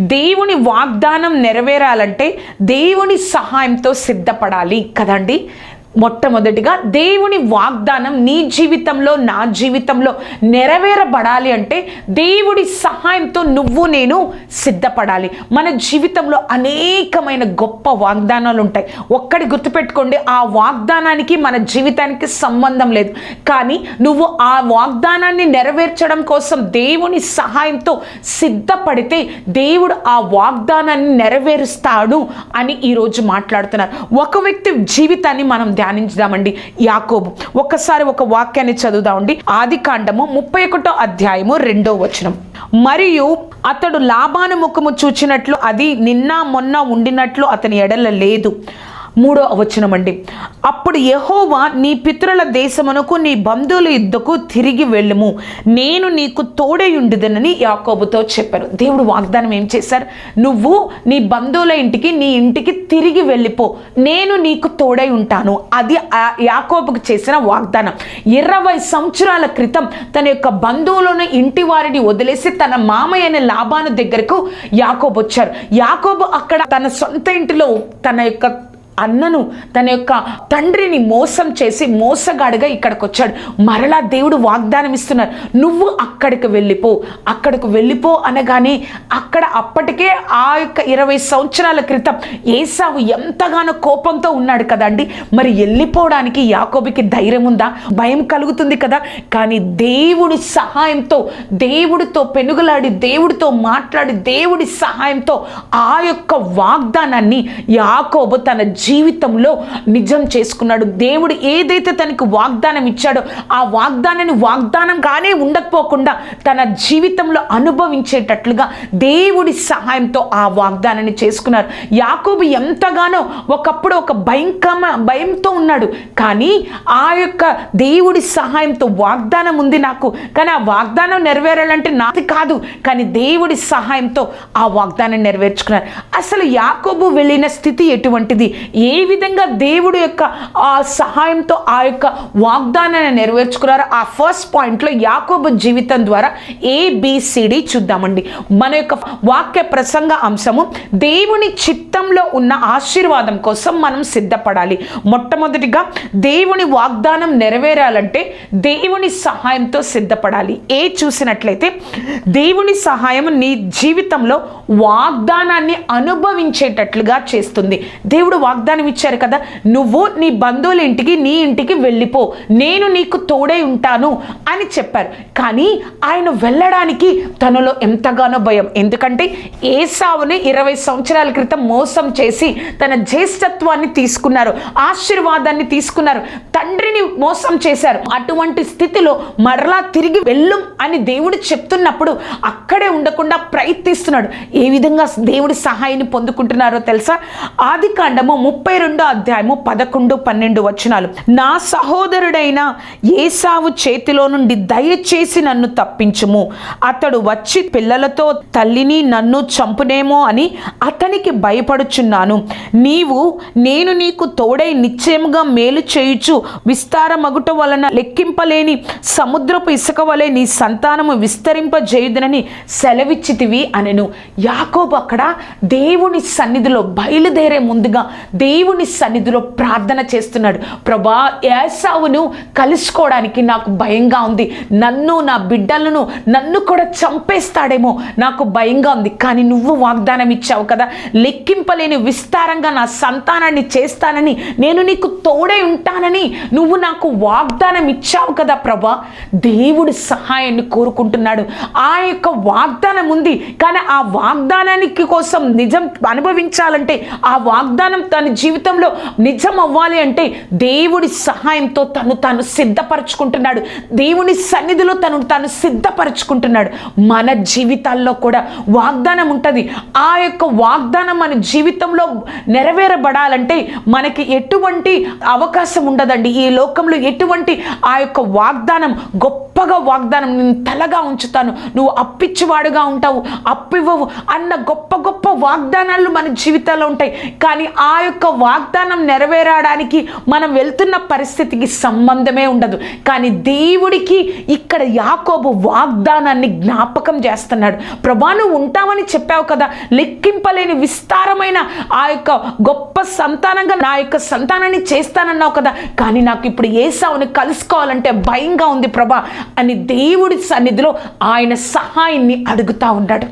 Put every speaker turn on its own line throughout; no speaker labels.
దేవుని వాగ్దానం నెరవేరాలంటే దేవుని సహాయంతో సిద్ధపడాలి కదండి. మొట్టమొదటిగా దేవుని వాగ్దానం నీ జీవితంలో నా జీవితంలో నెరవేరబడాలి అంటే దేవుడి సహాయంతో నువ్వు నేను సిద్ధపడాలి. మన జీవితంలో అనేకమైన గొప్ప వాగ్దానాలు ఉంటాయి. ఒక్కడి గుర్తుపెట్టుకోండి ఆ వాగ్దానానికి మన జీవితానికి సంబంధం లేదు. కానీ నువ్వు ఆ వాగ్దానాన్ని నెరవేర్చడం కోసం దేవుని సహాయంతో సిద్ధపడితే దేవుడు ఆ వాగ్దానాన్ని నెరవేరుస్తాడు అని ఈరోజు మాట్లాడుతున్నారు. ఒక వ్యక్తి జీవితాన్ని మనం ధ్యానించుదామండి. యాకోబు ఒక్కసారి ఒక వాక్యాన్ని చదువుదామండి. ఆది కాండము ముప్పై ఒకటో అధ్యాయము రెండో వచనం. మరియు అతడు లాభాను ముఖము చూచినట్లు అది నిన్న మొన్న ఉండినట్లు అతని ఎడల లేదు. మూడో అవచనం అండి. అప్పుడు యహోవా నీ పితరుల దేశమునకు నీ బంధువుల యుద్ధకు తిరిగి వెళ్ళుము. నేను నీకు తోడై ఉండుదనని యాకోబుతో చెప్పారు. దేవుడు వాగ్దానం ఏం చేశారు? నువ్వు నీ బంధువుల ఇంటికి నీ ఇంటికి తిరిగి వెళ్ళిపో. నేను నీకు తోడై ఉంటాను అది ఆ యాకోబుకు చేసిన వాగ్దానం. ఇరవై సంవత్సరాల క్రితం తన యొక్క బంధువులను ఇంటి వారిని వదిలేసి తన మామయ్య అనే లాభాను దగ్గరకు యాకోబు వచ్చారు. యాకోబు అక్కడ తన సొంత ఇంటిలో తన యొక్క అన్నను తన యొక్క తండ్రిని మోసం చేసి మోసగాడుగా ఇక్కడికి వచ్చాడు మరలా దేవుడు వాగ్దానం ఇస్తున్నారు నువ్వు అక్కడికి వెళ్ళిపో అక్కడికి వెళ్ళిపో అనగానే అక్కడ అప్పటికే ఆ యొక్క ఇరవై సంవత్సరాల క్రితం ఏసావు ఎంతగానో కోపంతో ఉన్నాడు కదండి మరి వెళ్ళిపోవడానికి యాకోబికి ధైర్యం ఉందా? భయం కలుగుతుంది కదా. కానీ దేవుడి సహాయంతో దేవుడితో పెనుగులాడి దేవుడితో మాట్లాడి దేవుడి సహాయంతో ఆ యొక్క వాగ్దానాన్ని యాకోబు తన జీవితంలో నిజం చేసుకున్నాడు. దేవుడు ఏదైతే తనకు వాగ్దానం ఇచ్చాడో ఆ వాగ్దానాన్ని వాగ్దానంగానే ఉండకపోకుండా తన జీవితంలో అనుభవించేటట్లుగా దేవుడి సహాయంతో ఆ వాగ్దానాన్ని చేసుకున్నారు. యాకోబు ఎంతగానో ఒకప్పుడు ఒక భయంకర భయంతో ఉన్నాడు. కానీ ఆ యొక్క దేవుడి సహాయంతో వాగ్దానం ఉంది నాకు. కానీ ఆ వాగ్దానం నెరవేరాలంటే నాది కాదు. కానీ దేవుడి సహాయంతో ఆ వాగ్దానం నెరవేర్చుకున్నారు. అసలు యాకోబు వెళ్ళిన స్థితి ఎటువంటిది? ఏ విధంగా దేవుడు యొక్క ఆ సహాయంతో ఆ యొక్క వాగ్దానాన్ని నెరవేర్చుకున్నారో ఆ ఫస్ట్ పాయింట్లో యాకోబు జీవితం ద్వారా ఏబిసిడి చూద్దామండి. మన యొక్క వాక్య ప్రసంగ అంశము దేవుని చిత్తంలో ఉన్న ఆశీర్వాదం కోసం మనం సిద్ధపడాలి. మొట్టమొదటిగా దేవుని వాగ్దానం నెరవేరాలంటే దేవుని సహాయంతో సిద్ధపడాలి. ఏ చూసినట్లయితే దేవుని సహాయం నీ జీవితంలో వాగ్దానాన్ని అనుభవించేటట్లుగా చేస్తుంది. దేవుడు వాగ్దానం ఇచ్చారు కదా నువ్వు నీ బంధువుల ఇంటికి నీ ఇంటికి వెళ్ళిపో నేను నీకు తోడై ఉంటాను అని చెప్పారు. కానీ ఆయన వెళ్ళడానికి తనలో ఎంతగానో భయం. ఎందుకంటే ఏసావుని ఇరవై సంవత్సరాల క్రితం మోసం చేసి తన జ్యేష్ఠత్వాన్ని తీసుకున్నారు ఆశీర్వాదాన్ని తీసుకున్నారు తండ్రిని మోసం చేశారు. అటువంటి స్థితిలో మరలా తిరిగి వెళ్ళు అని దేవుడు చెప్తున్నప్పుడు అక్కడే ఉండకుండా ప్రయత్నిస్తున్నాడు. ఏ విధంగా దేవుడి సహాయాన్ని పొందుకుంటున్నారో తెలుసా? ఆది కాండము ముప్పై రెండో అధ్యాయము పదకొండు పన్నెండు వచనాలు. నా సహోదరుడైన ఏసావు చేతిలో నుండి దయచేసి నన్ను తప్పించుము. అతడు వచ్చి పిల్లలతో తల్లిని నన్ను చంపునేమో అని అతనికి భయపడుచున్నాను. నీవు నేను నీకు తోడై నిశ్చయముగా మేలు చేయుచు విస్తారమగుట వలన లెక్కింపలేని సముద్రపు ఇసుక వలె నీ సంతానము విస్తరింపజేయుదనని సెలవిచ్చితివి అనెను. యాకోబు అక్కడ దేవుని సన్నిధిలో బయలుదేరే ముందుగా దేవుని సన్నిధిలో ప్రార్థన చేస్తున్నాడు. ప్రభా ఏసావును కలుసుకోవడానికి నాకు భయంగా ఉంది. నన్ను నా బిడ్డలను నన్ను కూడా చంపేస్తాడేమో నాకు భయంగా ఉంది. కానీ నువ్వు వాగ్దానం ఇచ్చావు కదా. లెక్కింపలేని విస్తారంగా నా సంతానాన్ని చేస్తానని నేను నీకు తోడై ఉంటానని నువ్వు నాకు వాగ్దానం ఇచ్చావు కదా ప్రభా. దేవుడి సహాయాన్ని కోరుకుంటున్నాడు. ఆ యొక్క వాగ్దానం ఉంది. కానీ ఆ వాగ్దానానికి కోసం నిజం అనుభవించాలంటే ఆ వాగ్దానం తన జీవితంలో నిజం అవ్వాలి అంటే దేవుడి సహాయంతో తను తాను సిద్ధపరచుకుంటున్నాడు. దేవుని సన్నిధిలో తను తాను సిద్ధపరచుకుంటున్నాడు. మన జీవితాల్లో కూడా వాగ్దానం ఉంటుంది. ఆ యొక్క వాగ్దానం మన జీవితంలో నెరవేరబడాలంటే మనకి ఎటువంటి అవకాశం ఉండదండి. ఈ లోకంలో ఎటువంటి ఆ యొక్క వాగ్దానం గొప్పగా వాగ్దానం నేను తలగా ఉంచుతాను. నువ్వు అప్పిచ్చివాడుగా ఉంటావు అప్పివ్వవు అన్న గొప్ప గొప్ప వాగ్దానాలు మన జీవితాల్లో ఉంటాయి. కానీ ఆ యొక్క యొక్క వాగ్దానం నెరవేరడానికి మనం వెళ్తున్న పరిస్థితికి సంబంధమే ఉండదు. కానీ దేవుడికి ఇక్కడ యాకోబు వాగ్దానాన్ని జ్ఞాపకం చేస్తున్నాడు. ప్రభా నువ్వు ఉంటామని చెప్పావు కదా. లెక్కింపలేని విస్తారమైన ఆ యొక్క గొప్ప సంతానంగా నా యొక్క సంతానాన్ని చేస్తానన్నావు కదా. కానీ నాకు ఇప్పుడు ఏసావుని కలుసుకోవాలంటే భయంగా ఉంది ప్రభా అని దేవుడి సన్నిధిలో ఆయన సహాయాన్ని అడుగుతా ఉన్నాడు.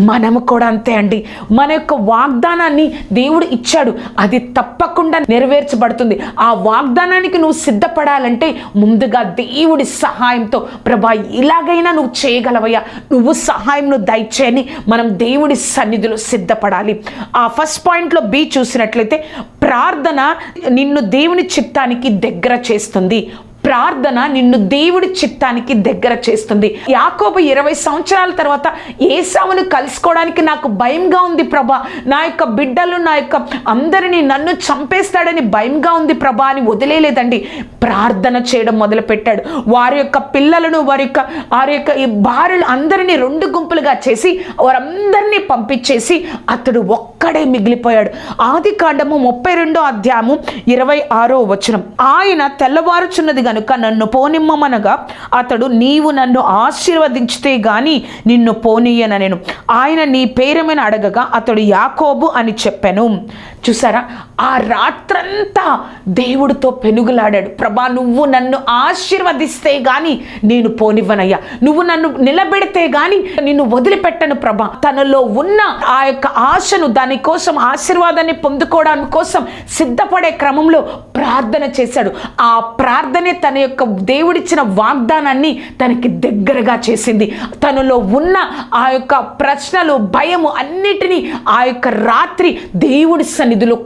మనము కూడా అంతే అండి. మన యొక్క వాగ్దానాన్ని దేవుడు ఇచ్చాడు. అది తప్పకుండా నెరవేర్చబడుతుంది. ఆ వాగ్దానానికి నువ్వు సిద్ధపడాలంటే ముందుగా దేవుడి సహాయంతో ప్రభా ఇలాగైనా నువ్వు చేయగలవయ్యా. నువ్వు సహాయం దయచేయని మనం దేవుడి సన్నిధిలో సిద్ధపడాలి. ఆ ఫస్ట్ పాయింట్లో బి చూసినట్లయితే ప్రార్థన నిన్ను దేవుని చిత్తానికి దగ్గర చేస్తుంది. ప్రార్థన నిన్ను దేవుడి చిత్తానికి దగ్గర చేస్తుంది. యాకోబు ఇరవై సంవత్సరాల తర్వాత ఏసావును కలుసుకోవడానికి నాకు భయంగా ఉంది ప్రభా. నా యొక్క బిడ్డలు నా యొక్క అందరినీ నన్ను చంపేస్తాడని భయంగా ఉంది ప్రభా అని వదిలేలేదండి ప్రార్థన చేయడం మొదలుపెట్టాడు. వారి యొక్క పిల్లలను వారి యొక్క వారి యొక్క ఈ భార్యలు అందరినీ రెండు గుంపులుగా చేసి వారందరినీ పంపించేసి అతడు ఒక్కడే మిగిలిపోయాడు. ఆది కాండము ముప్పై రెండో అధ్యాయము ఇరవై ఆరో వచనం. ఆయన తెల్లవారుచున్నది గనుక నన్ను పోనిమ్మనగా అతడు నీవు నన్ను ఆశీర్వదించితే గాని నిన్ను పోనీయన నేను. ఆయన నీ పేరమైన అడగగా అతడు యాకోబు అని చెప్పాను. చూసారా? ఆ రాత్రంతా దేవుడితో పెనుగులాడాడు. ప్రభా నువ్వు నన్ను ఆశీర్వదిస్తే గాని నేను పోనివ్వనయ్యా. నువ్వు నన్ను నిలబెడితే గాని నిన్ను వదిలిపెట్టను ప్రభా. తనలో ఉన్న ఆ యొక్క ఆశను దానికోసం ఆశీర్వాదాన్ని పొందుకోవడం కోసం సిద్ధపడే క్రమంలో ప్రార్థన చేశాడు. ఆ ప్రార్థనే తన యొక్క దేవుడిచ్చిన వాగ్దానాన్ని తనకి దగ్గరగా చేసింది. తనలో ఉన్న ఆ యొక్క ప్రశ్నలు భయము అన్నిటినీ ఆ యొక్క రాత్రి దేవుడి సన్నిధిలో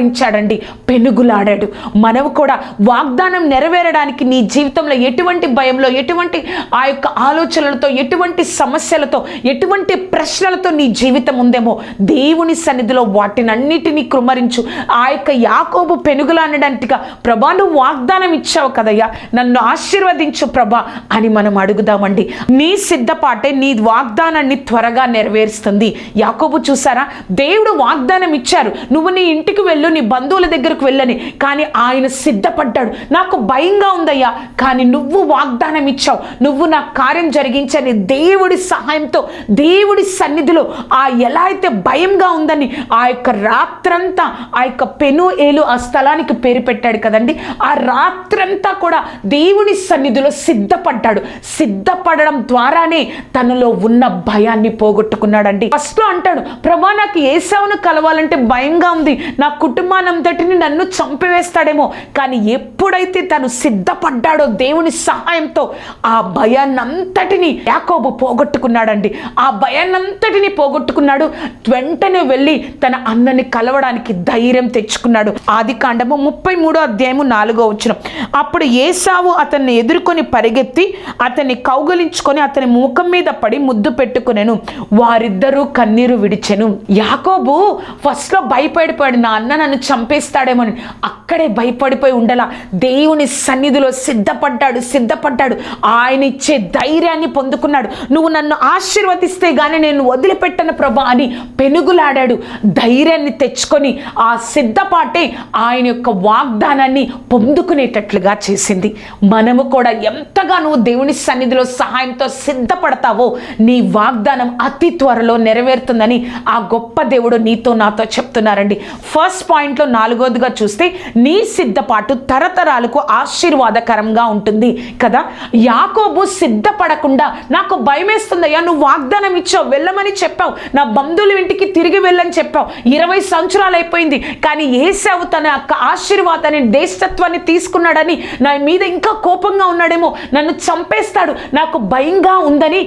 కృమ్మరించాడండి పెనుగులాడాడు. మనం కూడా వాగ్దానం నెరవేరడానికి నీ జీవితంలో ఎటువంటి భయంలో ఎటువంటి ఆ యొక్క ఆలోచనలతో ఎటువంటి సమస్యలతో ఎటువంటి ప్రశ్నలతో నీ జీవితం ఉందేమో దేవుని సన్నిధిలో వాటినన్నిటినీ కృమరించు. ఆ యొక్క యాకోబు పెనుగులాడడానికి ప్రభా నువ్వు వాగ్దానం ఇచ్చావు కదయ్యా. నన్ను ఆశీర్వదించు ప్రభా అని మనం అడుగుదామండి. నీ సిద్ధపాటే నీ వాగ్దానాన్ని త్వరగా నెరవేరుస్తుంది. యాకోబు చూసారా? దేవుడు వాగ్దానం ఇచ్చారు. నువ్వు నీ ఇంటికి వెళ్ళు నీ బంధువుల దగ్గరకు వెళ్ళని కానీ ఆయన సిద్ధపడ్డాడు. నాకు భయంగా ఉందయ్యా కానీ నువ్వు వాగ్దానం ఇచ్చావు. నువ్వు నా కార్యం జరిగించని దేవుడి సహాయంతో దేవుడి సన్నిధిలో ఆ ఎలా అయితే భయంగా ఉందని ఆ యొక్క రాత్రంతా ఆ యొక్క పెను ఏలు ఆ స్థలానికి పేరు పెట్టాడు కదండి. ఆ రాత్రంతా కూడా దేవుని సన్నిధిలో సిద్ధపడ్డాడు. సిద్ధపడడం ద్వారానే తనలో ఉన్న భయాన్ని పోగొట్టుకున్నాడండి. ఫస్ట్ అంటాడు ప్రభా నాకు ఏసావును కలవాలంటే భయంగా ఉంది. నాకు కుటుంబానంతటిని నన్ను చంపివేస్తాడేమో. కానీ ఎప్పుడైతే తను సిద్ధపడ్డాడో దేవుని సహాయంతో ఆ భయాన్నంతటిని యాకోబు పోగొట్టుకున్నాడండి. ఆ భయాన్నంతటిని పోగొట్టుకున్నాడు. వెంటనే వెళ్ళి తన అన్నని కలవడానికి ధైర్యం తెచ్చుకున్నాడు. ఆది కాండము ముప్పై మూడో అధ్యాయము నాలుగో వచ్చిన అప్పుడు ఏసావు అతన్ని ఎదుర్కొని పరిగెత్తి అతన్ని కౌగలించుకొని అతని ముఖం మీద పడి ముద్దు పెట్టుకునేను. వారిద్దరూ కన్నీరు విడిచెను. యాకోబు ఫస్ట్లో భయపడిపోయాడు. నా అన్న నన్ను చంపేస్తాడేమోని అక్కడే భయపడిపోయి ఉండలా. దేవుని సన్నిధిలో సిద్ధపడ్డాడు సిద్ధపడ్డాడు. ఆయన ఇచ్చే ధైర్యాన్ని పొందుకున్నాడు. నువ్వు నన్ను ఆశీర్వదిస్తే గానీ నేను వదిలిపెట్టను ప్రభా అని పెనుగులాడాడు. ధైర్యాన్ని తెచ్చుకొని ఆ సిద్ధపాటే ఆయన యొక్క వాగ్దానాన్ని పొందుకునేటట్లుగా చేసింది. మనము కూడా ఎంతగా నువ్వు దేవుని సన్నిధిలో సహాయంతో సిద్ధపడతావో నీ వాగ్దానం అతి త్వరలో నెరవేరుతుందని ఆ గొప్ప దేవుడు నీతో నాతో చెప్తున్నారండి. ఫస్ట్ పాయింట్లో నాలుగోదిగా చూస్తే నీ సిద్ధపాటు తరతరాలకు ఆశీర్వాదకరంగా ఉంటుంది కదా? యాకోబు సిద్ధపడకుండా నాకు భయమేస్తుందయ్యా నువ్వు వాగ్దానం ఇచ్చావు వెళ్ళమని చెప్పావు నా బంధువుల ఇంటికి తిరిగి వెళ్ళని చెప్పావు ఇరవై సంవత్సరాలు అయిపోయింది కానీ ఏసావు తన యొక్క ఆశీర్వాదాన్ని దేశత్వాన్ని తీసుకున్నాడని నా మీద ఇంకా కోపంగా ఉన్నాడేమో నన్ను చంపేస్తాడు నాకు భయంగా ఉందని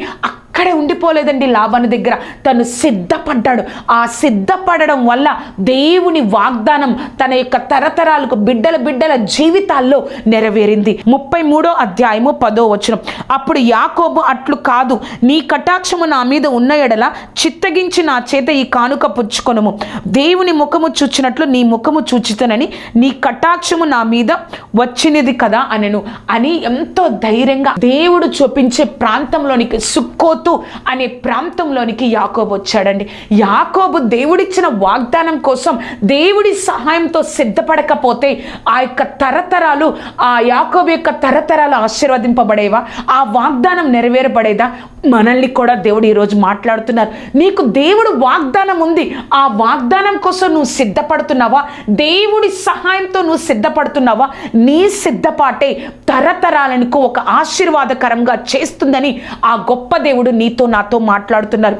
అక్కడే ఉండిపోలేదండి లాభాని దగ్గర. తను సిద్ధపడ్డాడు. ఆ సిద్ధపడడం వల్ల దేవుని వాగ్దానం తన యొక్క తరతరాలకు బిడ్డల బిడ్డల జీవితాల్లో నెరవేరింది. ముప్పై మూడో అధ్యాయము పదో వచనం. అప్పుడు యాకోబు అట్లు కాదు నీ కటాక్షము నా మీద ఉన్న ఎడల చిత్తగించి నా చేత ఈ కానుక పుచ్చుకొనుము. దేవుని ముఖము చూచినట్లు నీ ముఖము చూచితనని నీ కటాక్షము నా మీద వచ్చినది కదా అనెను. అని ఎంతో ధైర్యంగా దేవుడు చూపించే ప్రాంతంలోనికి సుక్కోత్ లోతు అనే ప్రాంతంలోనికి యాకోబు వచ్చాడండి. యాకోబు దేవుడిచ్చిన వాగ్దానం కోసం దేవుడి సహాయంతో సిద్ధపడకపోతే ఆ యొక్క తరతరాలు ఆ యాకోబు యొక్క తరతరాలు ఆశీర్వదింపబడేవా? ఆ వాగ్దానం నెరవేరబడేదా? మనల్ని కూడా దేవుడు ఈరోజు మాట్లాడుతున్నారు. నీకు దేవుడు వాగ్దానం ఉంది. ఆ వాగ్దానం కోసం నువ్వు సిద్ధపడుతున్నావా? దేవుడి సహాయంతో నువ్వు సిద్ధపడుతున్నావా? నీ సిద్ధపాటే తరతరాలకు ఒక ఆశీర్వాదకరంగా చేస్తుందని ఆ గొప్ప దేవుడు నీతో నాతో మాట్లాడుతున్నారు.